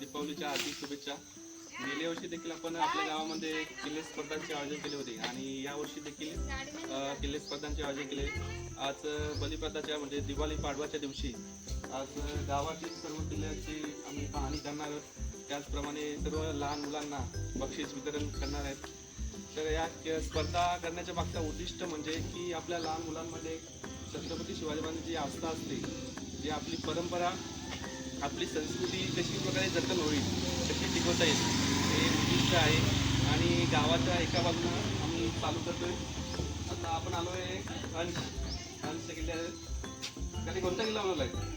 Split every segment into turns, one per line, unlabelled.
दीपावलीच्या हार्दिक शुभेच्छा. गेल्या वर्षी देखील आपण आपल्या गावामध्ये किल्ले स्पर्धांचे आयोजन केले होते आणि यावर्षी देखील किल्ले स्पर्धांचे आयोजन केले. आज बलिप्रदाच्या म्हणजे दिवाळी पाडवाच्या दिवशी आज गावातील सर्व किल्ल्याची आम्ही पाहणी करणार आहोत. त्याचप्रमाणे सर्व लहान मुलांना बक्षीस वितरण करणार आहेत. तर या स्पर्धा करण्याच्या मागचा उद्दिष्ट म्हणजे की आपल्या लहान मुलांमध्ये छत्रपती शिवाजी महाराजांची आस्था असते. जी आपली परंपरा आपली संस्कृती कशी प्रकारे जतन होईल कशी टिकवता येईल हे उद्दिष्ट आहे. आणि गावाच्या एका बाजूनं आम्ही चालू करतोय. आता आपण आलो आहे अंश अंश किल्ल्या कधी कोणता किल्ला बनवला आहे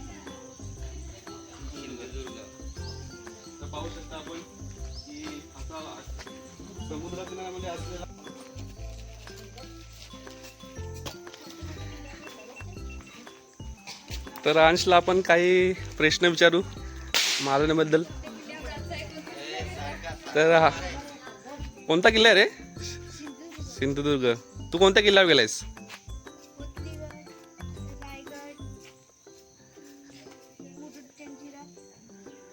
तर पाहू शकता आपण की असा समुद्र किनाऱ्यामध्ये असलेला तर अंशला आपण काही प्रश्न विचारू महाराजांबद्दल तर हा कोणता किल्ला आहे रे? सिंधुदुर्ग. तू कोणत्या किल्ल्यावर गेलायस?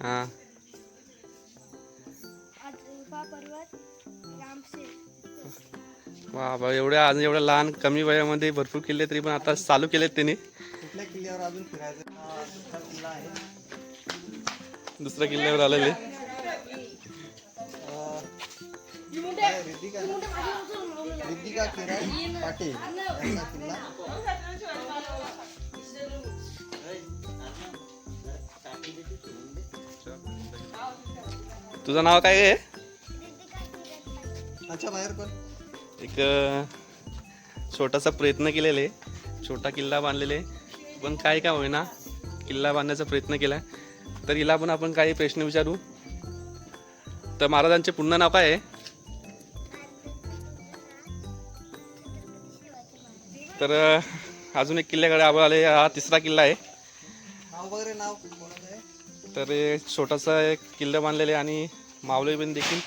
हा. वा एवढ्या आज एवढ्या लहान कमी वयामध्ये भरपूर किल्ले तरी पण आता चालू केलेत त्यांनी.
कुठल्या किल्ल्यावर अजून फिरायचं. हा दुसरा किल्ला आहे.
दुसऱ्या किल्ल्यावर आलेले.
अं, काय रिद्धिका रिद्धिका किरण पाटील यांचा किल्ला.
तुझं नाव काय आहे?
अच्छा बाहेर कोण?
एक अ, छोटासा प्रयत्न केलेले. छोटा किल्ला बांधलेले. पण काय काय होईना किल्ला बांधण्याचा प्रयत्न केला. तर हिला पण आपण काही प्रश्न विचारू. तर महाराजांचे पूर्ण नाव काय आहे? तर अजून एक किल्ल्याकडे आपण आले हा तिसरा किल्ला आहे.
नाव वगैरे नाव कोणाचं आहे?
तर छोटासा एक किल्ला बांधलेला आहे आणि मावळे पण देखील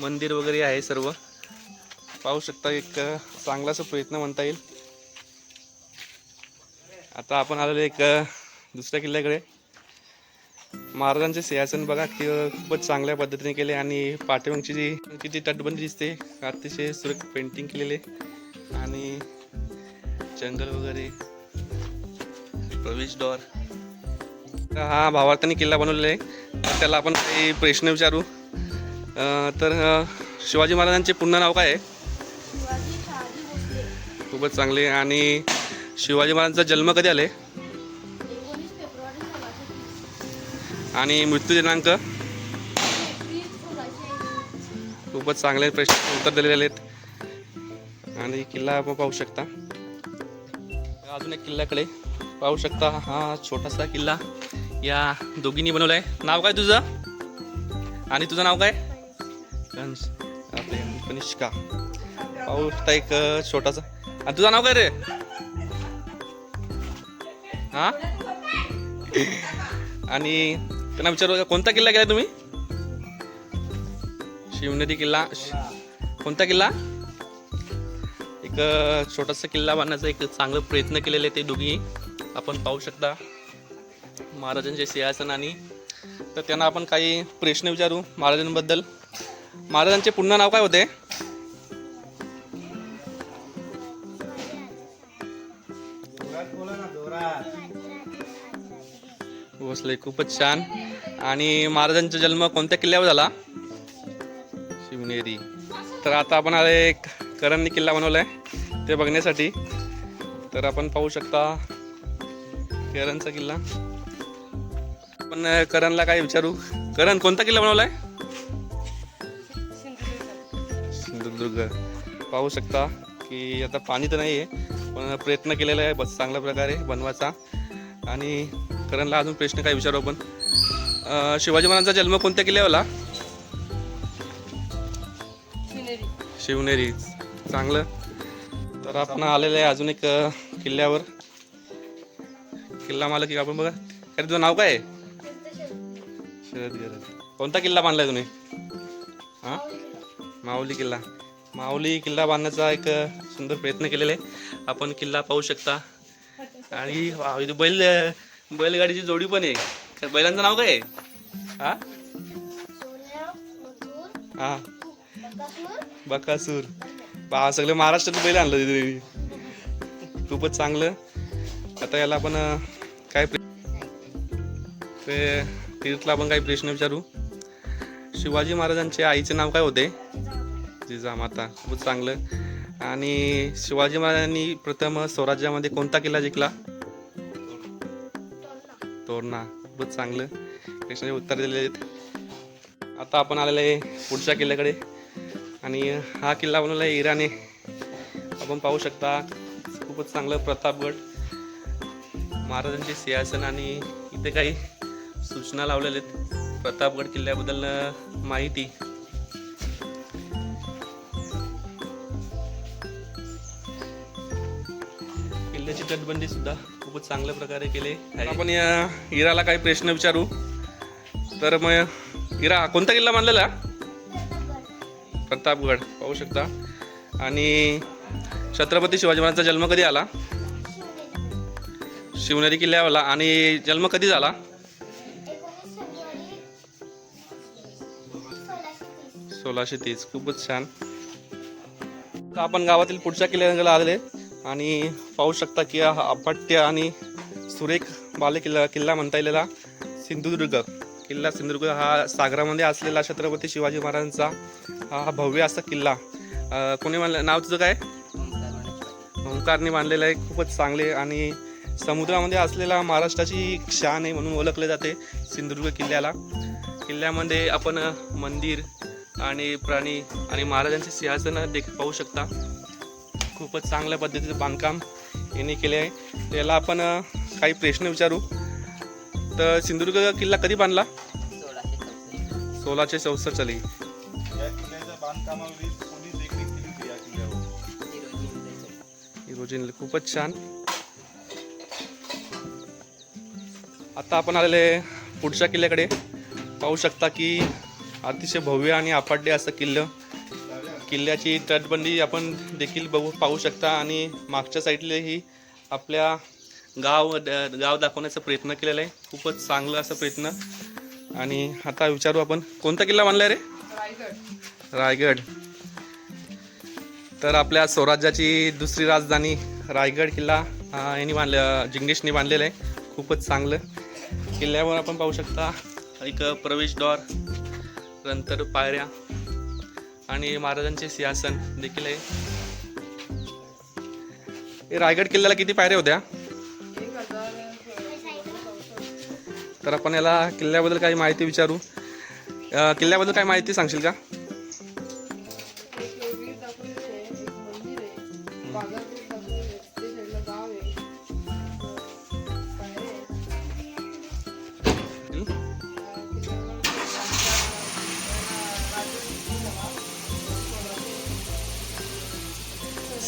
मंदिर वगैरे आहे सर्व. पाहू शकता एक चांगलासा प्रयत्न म्हणता येईल. आता आपण आलेलो एक दुसऱ्या किल्ल्याकडे. महाराजांचे सिंहासन बघा की खूपच चांगल्या पद्धतीने केले आणि पाठीमागची जी किती तटबंदी दिसते अतिशय सुरेख पेंटिंग केलेले. आणि जंगल वगैरे प्रवेशद्वार तर हा भावार्थाने किल्ला बनवलेला आहे. तर त्याला आपण काही प्रश्न विचारू. तर शिवाजी महाराजांचे पूर्ण नाव काय आहे? खूपच चांगले. आणि शिवाजी महाराजांचा जन्म कधी आले? आणि मृत्यू दिनांक? खूपच चांगले प्रश्न उत्तर दिलेले आहेत. आणि किल्ला आपण पाहू शकता. अजून एक किल्ल्याकडे पाहू शकता. हा छोटासा किल्ला या दोघींनी बनवला आहे नाव काय तुझं? आणि तुझं नाव काय? कंस. आपले कनिष्का. पाहू शकता एक छोटासा. आणि तुझं नाव काय रे? हा? आणि त्यांना विचारू कोणता किल्ला गेला तुम्ही? शिवनदी किल्ला कोणता किल्ला? एक छोटासा किल्ला बांधण्याचा एक चांगला प्रयत्न केलेले ते दोघी. आपण पाहू शकता महाराजांचे सिंहासन आणि तर त्यांना आपण काही प्रश्न विचारू महाराजांबद्दल. महाराजांचे पुन्हा नाव काय होते? भोसले खूपच छान. आणि महाराजांचा जन्म कोणत्या किल्ल्यावर झाला? शिवनेरी. तर आता आपण आले एक करणनी किल्ला बनवलाय ते बघण्यासाठी. तर आपण पाहू शकता करणचा किल्ला. आपण करणला काय विचारू? करण कोणता किल्ला बनवलाय? सिंधुदुर्ग. पाहू शकता की आता पाणी तर नाही आहे पण प्रयत्न केलेला आहे बस चांगल्या प्रकारे बनवायचा. आणि करणला अजून प्रश्न काय विचारू आपण? शिवाजी महाराजांचा जन्म कोणत्या किल्ल्यावर झाला शिवनेरी. चांगलं. तर आपण आलेलं आहे अजून एक किल्ल्यावर. किल्ला मालक आपण बघा. काय तुझं नाव काय आहे? शरद गरज. कोणता किल्ला बांधलाय तुम्ही? हा? माऊली किल्ला. माऊली किल्ला बांधण्याचा एक सुंदर प्रयत्न केलेला आहे. आपण किल्ला पाहू शकता. आणि बैल बैलगाडीची जोडी पण आहे. बैलांचं नाव काय आहे? हा? हा. बकासूर. पहा सगळं महाराष्ट्रात बैल आणलं तिथे खूपच चांगलं. आता याला आपण काय प्र- ते तीर्थला आपण काही प्रश्न विचारू. शिवाजी महाराजांच्या आईचे नाव काय होते? जिजामाता खूपच चांगलं. आणि शिवाजी महाराजांनी प्रथम स्वराज्यामध्ये कोणता किल्ला जिंकला? तोरणा खूपच चांगलं. प्रश्नाचे उत्तर दिलेले आहेत. आता आपण आलेले आहे पुढच्या किल्ल्याकडे. आणि हा किल्ला बनवला आहे इराने आपण पाहू शकता खूपच चांगलं प्रतापगड. महाराजांचे सिंहासन आणि इथे काही सूचना लावलेल्या आहेत. प्रतापगड किल्ल्याबद्दल माहिती. किल्ल्याची तटबंदी सुद्धा खूपच चांगल्या प्रकारे केले. आपण या इराला काही प्रश्न विचारू. तर मग इरा कोणता किल्ला मानलेला प्रतापगड. पाहू शकता. आणि छत्रपती शिवाजी महाराजांचा जन्म कधी आला? शिवनेरी किल्ल्यावरला आणि जन्म कधी झाला? सोळाशे तीस. खूपच छान. आपण गावातील पुढच्या किल्ल्याला आलेले. आणि पाहू शकता की हा आणि सुरेख बाले किल्ला किल्ला म्हणता येलेला सिंधुदुर्ग. किल्ला सिंधुदुर्ग हा सागरामध्ये असलेला छत्रपती शिवाजी महाराजांचा हा भव्य असा किल्ला. कोणी मानलं? नाव तुझं काय? ओंकारने बांधलेलं आहे खूपच चांगले आणि समुद्रामध्ये असलेला महाराष्ट्राची शान आहे म्हणून ओळखले जाते सिंधुदुर्ग किल्ल्याला. किल्ल्यामध्ये आपण मंदिर आणि प्राणी आणि महाराजांचे सिंहासन देख पाहू शकता. खूपच चांगल्या पद्धतीचं बांधकाम यांनी केले आहे. याला आपण काही प्रश्न विचारू. तर सिंधुदुर्ग किल्ला कधी बांधला? सोळाशे चौसष्ट साली. खूपच छान. आता आपण आलेले पुढच्या किल्ल्याकडे. पाहू शकता की अतिशय भव्य आणि अपाड्य असं किल्लं किल्ल्याची तटबंदी आपण देखील बघू पाहू शकता. आणि मागच्या साईडलाही आपल्या गाव द- गाव दाखवण्याचा प्रयत्न केलेला आहे. खूपच चांगलं असं प्रयत्न. आणि आता विचारू आपण कोणता किल्ला बांधला रे? रायगड. तर आपल्या स्वराज्याची दुसरी राजधानी रायगड किल्ला यांनी बांधलं जिंगेशनी बांधलेला आहे. खूपच चांगलं. किल्ल्यावर आपण पाहू शकता एक प्रवेशद्वार नंतर पायऱ्या. आणि महाराजांचे सिंहासन देखील आहे. हे रायगड किल्ल्याला किती पायऱ्या होत्या? तर आपण याला किल्ल्याबद्दल काही माहिती विचारू. किल्ल्याबद्दल काही माहिती सांगशील का?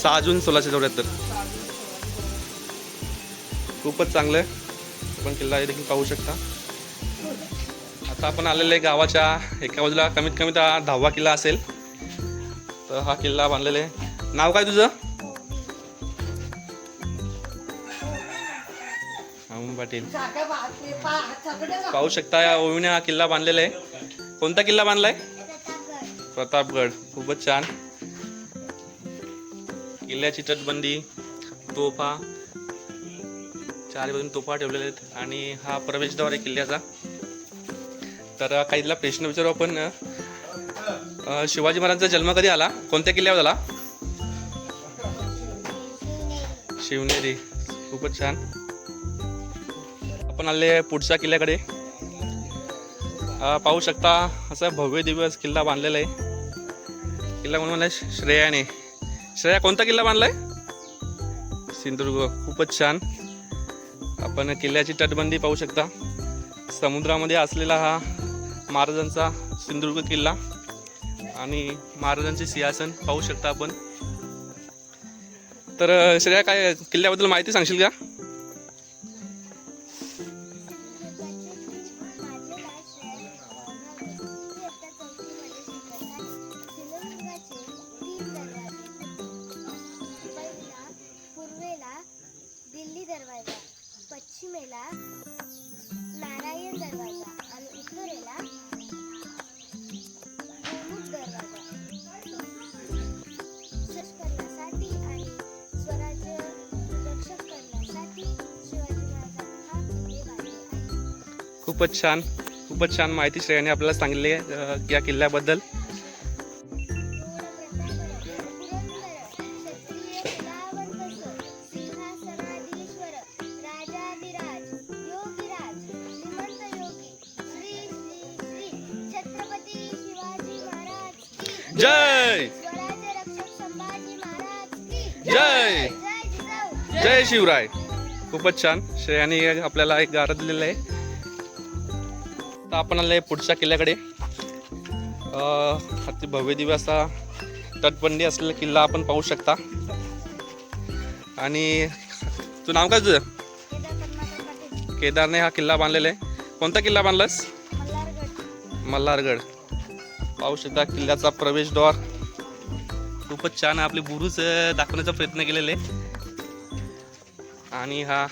सहा जून सोळाशे चौऱ्याहत्तर. खूपच चांगलं आहे. आपण किल्ला देखील पाहू शकता. आता आपण आलेले आहे गावाच्या एका बाजूला. कमीत कमी तर दहावा किल्ला असेल. तर हा किल्ला बांधलेला आहे. नाव काय तुझं? पाटील. पाहू शकता या ओवीने हा किल्ला बांधलेला आहे. कोणता किल्ला बांधलाय? प्रतापगड. खूपच छान. किल्ल्याची तटबंदी तोफा चारी बाजून तोफा ठेवलेल्या आहेत आणि हा प्रवेशद्वार आहे किल्ल्याचा. तर काहीला प्रश्न विचारू आपण. शिवाजी महाराजांचा जन्म कधी आला? कोणत्या किल्ल्यावर झाला? शिवनेरी. खूपच छान. आपण आले पुढच्या किल्ल्याकडे. पाहू शकता असा भव्य दिवस किल्ला बांधलेला आहे. किल्ला म्हणून मला श्रेयाने. श्रेया कोणता किल्ला बांधलाय? सिंधुदुर्ग. खूपच छान. आपण किल्ल्याची तटबंदी पाहू शकता. समुद्रामध्ये असलेला हा महाराजांचा सिंधुदुर्ग किल्ला आणि महाराजांचे सिंहासन पाहू शकता आपण. तर श्रेया काय किल्ल्याबद्दल माहिती सांगशील का? खूपच छान खूपच छान माहिती श्रेयाने आपल्याला सांगितली आहे या किल्ल्याबद्दल. जय! जय!
जय
शिवराय. खूपच छान. श्रेयाने आपल्याला एक गारा दिलेलं आहे. आता आपण आले पुढच्या किल्ल्याकडे. अति भव्य दिव्य असा तटबंदी असलेला किल्ला आपण पाहू शकता. आणि तू नाव काय तुझं? केदारने हा किल्ला बांधलेला आहे. कोणता किल्ला बांधलास?
मल्हारगड.
पाहू शकता किल्ल्याचा प्रवेशद्वार. खूपच छान आहे. आपले बुरुज दाखवण्याचा प्रयत्न केलेले आणि हा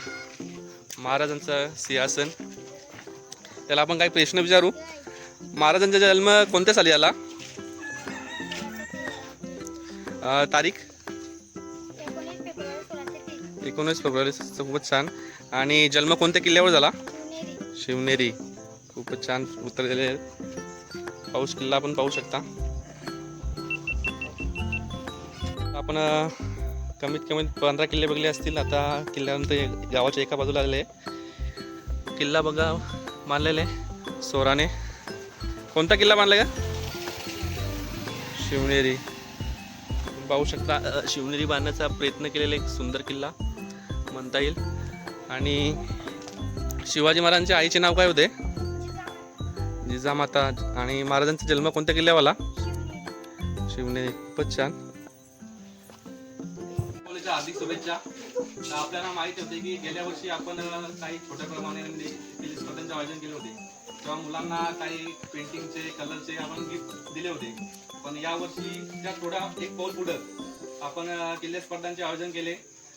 महाराजांचा सिंहासन. त्याला आपण काही प्रश्न विचारू. महाराजांचा जन्म कोणत्या साली आला? तारीख?
एकोणीस फेब्रुवारी
खूपच छान. आणि जन्म कोणत्या किल्ल्यावर झाला?
शिवनेरी.
खूपच छान उत्तर दिले. पाऊस किल्ला आपण पाहू शकता. आपण कमीत कमी पंधरा किल्ले बघले असतील आता किल्ल्यानंतर गावाच्या एका बाजूला आलेले. किल्ला बघा. बांधलेले सोराने. कोणता किल्ला बांधला का? शिवनेरी. पाहू शकता शिवनेरी बांधण्याचा प्रयत्न केलेला एक सुंदर किल्ला म्हणता येईल. आणि शिवाजी महाराजांच्या आईचे नाव काय होते? जिजामाता आणि महाराजांचा जन्म कोणत्या किल्ल्यावाला? शिवनेरी. खूपच छान. शुभेच्छा. तर आपल्याला माहिती होते की गेल्या वर्षी आपण काही छोट्या प्रमाणामध्ये म्हणजे स्पर्धांचे आयोजन केले होते. तेव्हा मुलांना काही पेंटिंगचे कलरचे आपण गिफ्ट दिले होते. पण यावर्षी त्या थोडा एक पाऊल पुढं आपण किल्ले स्पर्धांचे आयोजन केले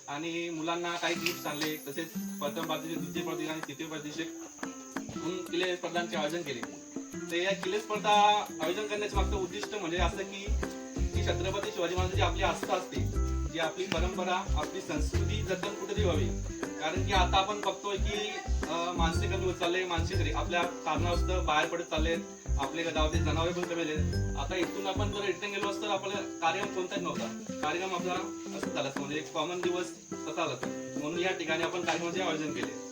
आणि मुलांना काही गिफ्ट आणले तसेच प्रथम पारितोषिक द्वितीय पारितोषिक आणि तृतीय पारितोषिक म्हणून किल्ले स्पर्धांचे आयोजन केले. तर या किल्ले स्पर्धा आयोजन करण्याचे मागचं उद्दिष्ट म्हणजे असं की की छत्रपती शिवाजी महाराजांची आपली आस्था असते. जी आपली परंपरा आपली संस्कृती जतन कुठेतरी व्हावी. कारण की आता आपण बघतोय की माणसे कमी होत चालले माणसे तरी आपल्या कारणावस्त बाहेर पडत चालले आपले गावातील जनावरे पण कमी झाले आता इथून आपण जर रिटर्न गेलो असतो तर आपला कार्यक्रम कोणताच नव्हता. कार्यक्रम आपला असं झाला म्हणजे एक कॉमन दिवस तसा आला म्हणून या ठिकाणी आपण कार्यक्रमाचे आयोजन केले.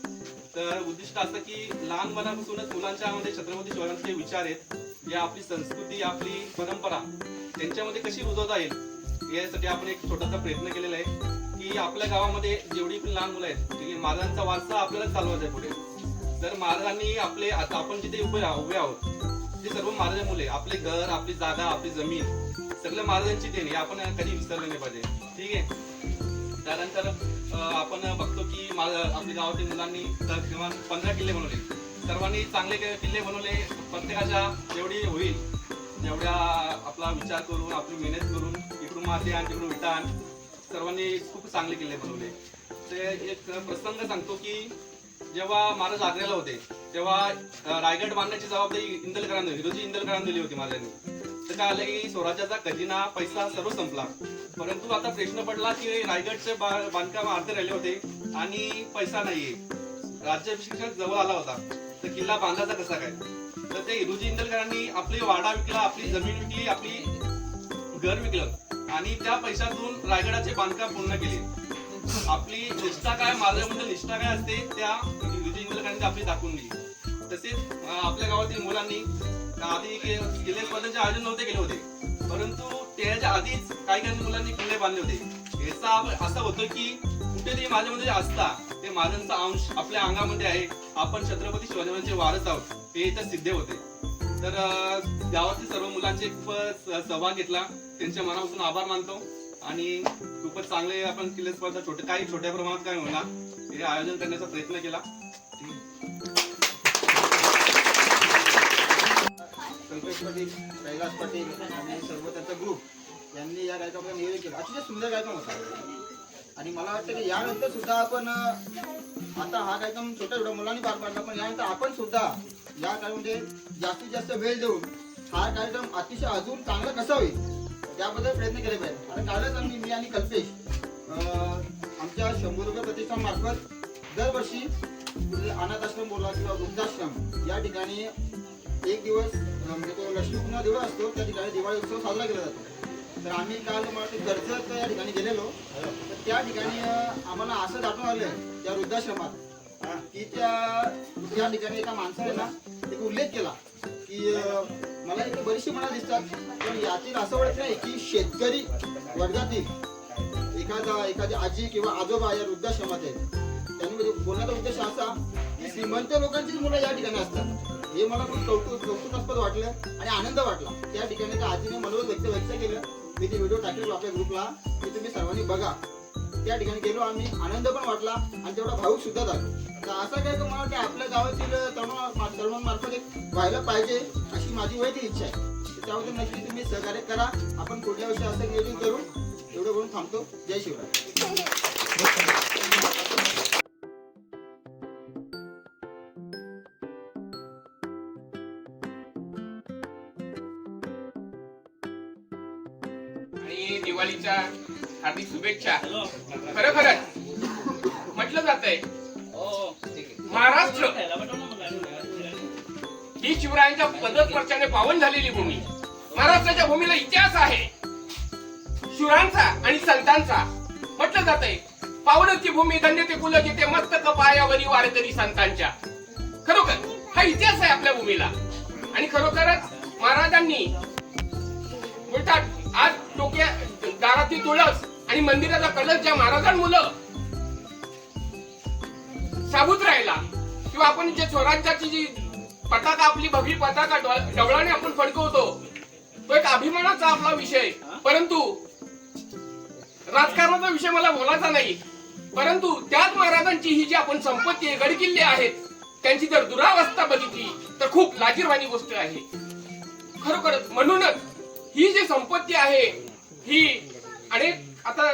तर उद्दिष्ट असं की लहानपणापासूनच मुलांच्या मध्ये छत्रपती शिवाजींचे विचार आहेत या आपली संस्कृती आपली परंपरा त्यांच्यामध्ये कशी रुजवता येईल यासाठी आपण एक छोटासा प्रयत्न केलेला आहे की आपल्या गावामध्ये जेवढी पण लहान मुलं आहेत की महाराजांचा वारसा आपल्याला चालवायचा आहे पुढे. तर महाराजांनी आपले आता आपण जिथे उभे उभे आहोत ते सर्व महाराज मुले आपले घर आपली जागा आपली जमीन सगळं महाराजांची देणी हे आपण कधी विसरले नाही पाहिजे ठीक आहे? त्यानंतर आपण बघतो की आपल्या गावातील मुलांनी किमान पंधरा किल्ले बनवले. सर्वांनी चांगले किल्ले बनवले. प्रत्येकाच्या जेवढी होईल जेवढ्या आपला विचार करून आपली मेहनत करून इकडून माती आण तिकडून विटा आण सर्वांनी खूप चांगले किल्ले बनवले. ते एक प्रसंग सांगतो की जेव्हा महाराज आग्र्याला होते तेव्हा रायगड बांधण्याची जबाबदारी इंदलकरांना हिरोजी इंदलकरांना दिली होती महाराजांनी. तर काय आलं की स्वराज्याचा खजिना पैसा सर्व संपला. परंतु आता प्रश्न पडला की रायगडचे बांधकाम अर्धे राहिले होते आणि पैसा नाहीये. राज्याभिषेक जवळ आला होता. तर किल्ला बांधायचा कसा काय? तर ते हिरोजी इंदलकरांनी आपली वाडा विकला आपली जमीन विकली आपली घर विकलं आणि त्या पैशातून रायगडाचे बांधकाम पूर्ण केले आपली निष्ठा काय माझ्यामध्ये निष्ठा काय असते त्या हिरोजी इंदलकरांनी आपली दाखवून दिली. तसेच आपल्या गावातील मुलांनी आधी के- किल्ले स्पर्धेचे आयोजन नव्हते केले होते परंतु त्याच्या आधीच काही काही मुलांनी किल्ले बांधले होते. याचा असं होतं की कुठेतरी माझ्यामध्ये असता ते महाराजांचा अंश आपल्या अंगामध्ये आहे. आपण छत्रपती शिवाजी वारस आहोत. हे इथं सिद्ध होते. तर गावातील सर्व मुलांचे खूप सहभाग घेतला. त्यांच्या मनापासून आभार मानतो. आणि खूपच चांगले आपण किल्ले स्पर्धा छोटे काही छोट्या प्रमाणात काय होणार हे आयोजन करण्याचा प्रयत्न केला.
संतोष पाटील कैलास पाटील आणि सर्व त्यांचा ग्रुप यांनी या कार्यक्रमाचं नियोजन केलं. अतिशय सुंदर कार्यक्रम होता. आणि मला वाटतं की यानंतर सुद्धा आपण आता हा कार्यक्रम छोट्या छोट्या मुलांनी पार पाडला पण यानंतर आपण सुद्धा या कार्यक्रमामध्ये जास्तीत जास्त वेळ देऊन हा कार्यक्रम अतिशय अजून चांगला कसा होईल त्याबद्दल प्रयत्न केले पाहिजे. आता कालच आम्ही मी आणि कल्पेश आमच्या शंभर रुपये प्रतिष्ठानमार्फत दरवर्षी अनाथाश्रम अनाथ आश्रम बोला किंवा वृद्धाश्रम या ठिकाणी एक दिवस म्हणजे तो लक्ष्मीपूर्ण दिवस असतो त्या ठिकाणी दिवाळी उत्सव साजरा केला जातो. तर आम्ही काल मला कर्जत या ठिकाणी गेलेलो. तर त्या ठिकाणी आम्हाला असं आठवण आलं त्या वृद्धाश्रमात की त्या त्या ठिकाणी एका माणसाने ना एक उल्लेख केला की मला इथे बरीचशी मना दिसतात पण यातील असं वाटत नाही की शेतकरी वर्गातील एखादा एखादी आजी किंवा आजोबा या वृद्धाश्रमात आहेत. त्यांनी म्हणजे बोलण्याचा उद्देश असा की श्रीमंत लोकांचीच मुलं या ठिकाणी असतात. हे मला खूप कौतुक कौतुकास्पद वाटलं आणि आनंद वाटला. त्या ठिकाणी त्या आजीने मनोरथ व्यक्त व्यक्त केलं. मी ते व्हिडिओ टाकलेलो आपल्या ग्रुपला की तुम्ही सर्वांनी बघा. त्या ठिकाणी गेलो आम्ही आनंद पण वाटला आणि तेवढा भाऊक सुद्धा झालो. तर असं काय तर मला वाटतं आपल्या गावातील तरुण तरुणांमार्फत एक व्हायला पाहिजे अशी माझी वैयक्तिक इच्छा आहे. त्यामध्ये नक्की तुम्ही सहकार्य करा. आपण पुढल्या वर्षी असं नियोजन करू. एवढं बोलून थांबतो. जय शिवराय.
आणि दिवाळीच्या हार्दिक शुभेच्छा. खरं म्हटलं जात आहे महाराष्ट्र. ही शिवरायांच्या पदस्पर्शाने पावन झालेली भूमी. महाराष्ट्राच्या भूमीला इतिहास आहे. शिवरायांचा आणि संतांचा. म्हटलं जात आहे पावनची भूमी धन्य ते कुल जिथे मस्तक पायावरी वारकरी संतांच्या. खरोखर हा इतिहास आहे आपल्या भूमीला. आणि खरोखरच महाराजांनी दारातील तुळस आणि मंदिराचा कलश ज्या महाराजांमुळं साबूत राहिला किंवा आपण जे स्वराज्याची जी पताका आपली भगवी पताका डवळाने आपण फडकवतो तो एक अभिमानाचा आपला विषय. परंतु राजकारणाचा विषय मला बोलायचा नाही. परंतु त्याच महाराजांची ही जी आपण संपत्ती आहे गडकिल्ले आहेत त्यांची जर दुरावस्था बघितली तर खूप लाजीरवाणी गोष्ट आहे. खरोखरच म्हणूनच ही जी संपत्ती आहे ही आणि आता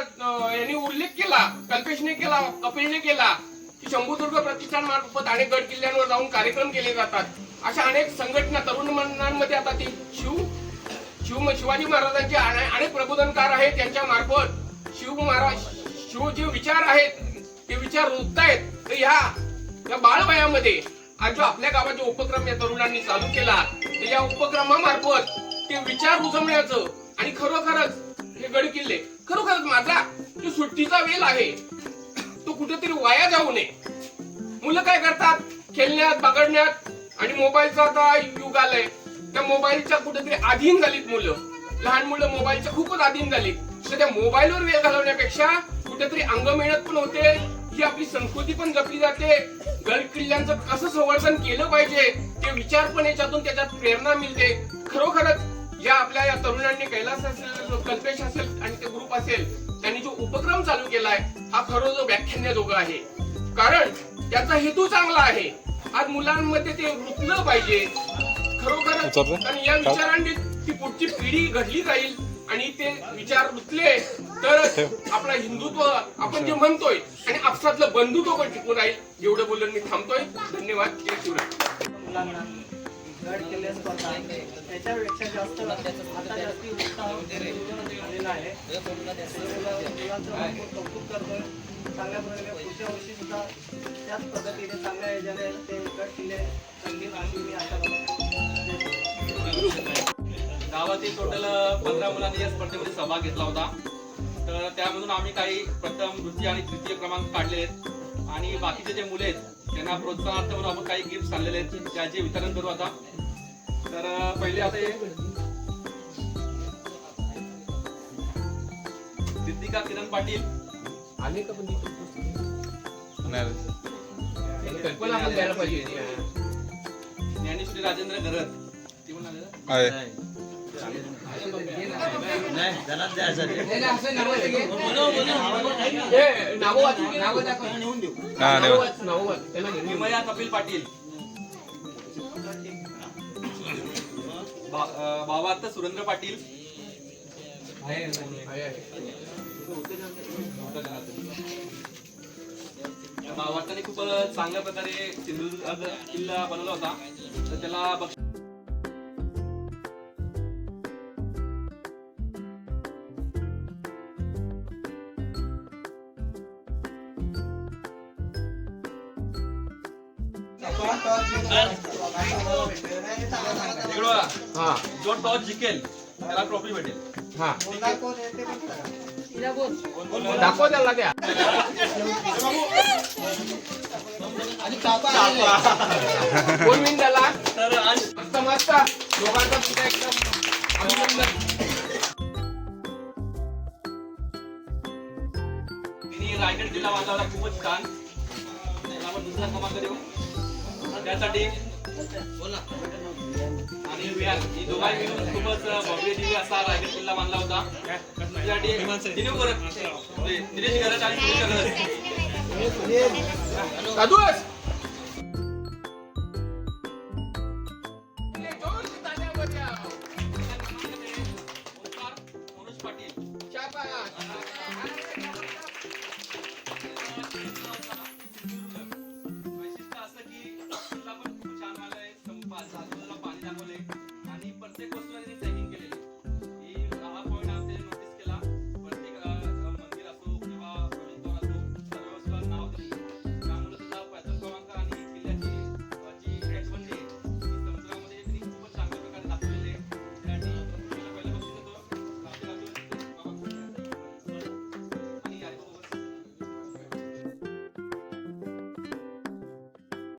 यांनी उल्लेख केला कल्पेशने केला कपिलने केला की शंभूदुर्ग प्रतिष्ठान मार्फत अनेक गड किल्ल्यांवर जाऊन कार्यक्रम केले जातात. अशा अनेक संघटना तरुण मंडळांमध्ये आता ती शिव शिव शिवाजी महाराजांचे अनेक प्रबोधनकार आहेत त्यांच्या मार्फत शिव महाराज शिव जे विचार आहेत ते विचार रुजतायत तर ह्या या बाळवयामध्ये आज जो आपल्या गावाचा उपक्रम या तरुणांनी चालू केला तर या उपक्रमामार्फत ते विचार रुजवण्याचं आणि खरोखरच हे गड किल्ले. खरोखरच माझा जो सुट्टीचा वेळ आहे तो कुठेतरी वाया जाऊ नये. मुलं काय करतात? खेळण्यात बागडण्यात आणि मोबाईलचा आता युग आलाय. त्या मोबाईलच्या कुठेतरी अधीन झालीत मुलं. लहान मुलं मोबाईलच्या खूपच अधीन झालीत. तर त्या मोबाईलवर वेळ घालवण्यापेक्षा कुठेतरी अंग मेहनत पण होते ही आपली संस्कृती पण जपली जाते. गड किल्ल्यांचं कसं संवर्धन केलं पाहिजे ते विचार पण याच्यातून त्याच्यात प्रेरणा मिळते. खरोखरच या आपल्या या तरुणांनी कैलास असेल कल्पेश असेल आणि ते ग्रुप असेल त्यांनी जो उपक्रम चालू केलाय हा खरं जो व्याख्यान्यजोगा आहे. कारण त्याचा हेतू चांगला आहे. आज मुलांमध्ये ते रुतलं पाहिजे. खरोखरच आणि या विचारांनी ती पुढची पिढी घडली जाईल आणि ते विचार रुतले तर आपला हिंदुत्व आपण जे म्हणतोय आणि आपसातलं बंधुत्व पण टिकून राहील. एवढं बोलून मी थांबतोय. धन्यवाद. जय शिवराय.
गड किल्ले स्पर्धा त्याच्यापेक्षा जास्त आता जास्ती उत्साह झालेला आहे. मुलांचं कौतुक करतोय. चांगल्या प्रकारे पुढच्या वर्षी सुद्धा त्याच पद्धतीने चांगल्या याच्याने ते गड किल्ले रंगीत अशी मी आशा करतो.
गावातील टोटल पंधरा मुलांनी या स्पर्धेमध्ये सहभाग घेतला होता. तर त्यामधून आम्ही काही प्रथम द्वितीय आणि तृतीय क्रमांक काढले आहेत आणि बाकीचे जे मुले आहेत त्यांना प्रोत्साहनार्थ म्हणून आपण काही गिफ्ट आणलेले आहेत त्याचे वितरण करू आता. तर पहिले आता हे सिद्धिका किरण पाटील.
आपण द्यायला पाहिजे.
ज्ञानेश्वरी राजेंद्र गरज ती पण आले ना?
आहे
नावं वाचून घे, नावं दाखव.
नेऊन देऊ
नावं
नाही
वाच, नावं वाच. त्यांना घेऊन ये.
विमया कपिल पाटील बा- अं, भावार्थ सुरेंद्र पाटील
आहे, आहे.
भावार्थाने खूप चांगल्या प्रकारे सिंधुदुर्ग किल्ला बनवला होता तर त्याला
हा.
जो टॉस जिंकेल त्याला ट्रॉफी भेटेल.
हा. दाखव त्याला त्या. कोण विन झाला
तर अंश
मस्त मस्त. दोघांचा सुद्धा एकदम अभिनंदन.
तिने रायगड जिल्हा होता खूपच छान. त्याला आपण दुसरा क्रमांक देऊ. त्यासाठी आणि विहार ही दोघांनी मिळून खूपच भव्य दिव्य असा रायगड किल्ला बांधला होता. त्यासाठी दिनेश गरज म्हणजे दिनेश गरज आणि सुनील पाटील.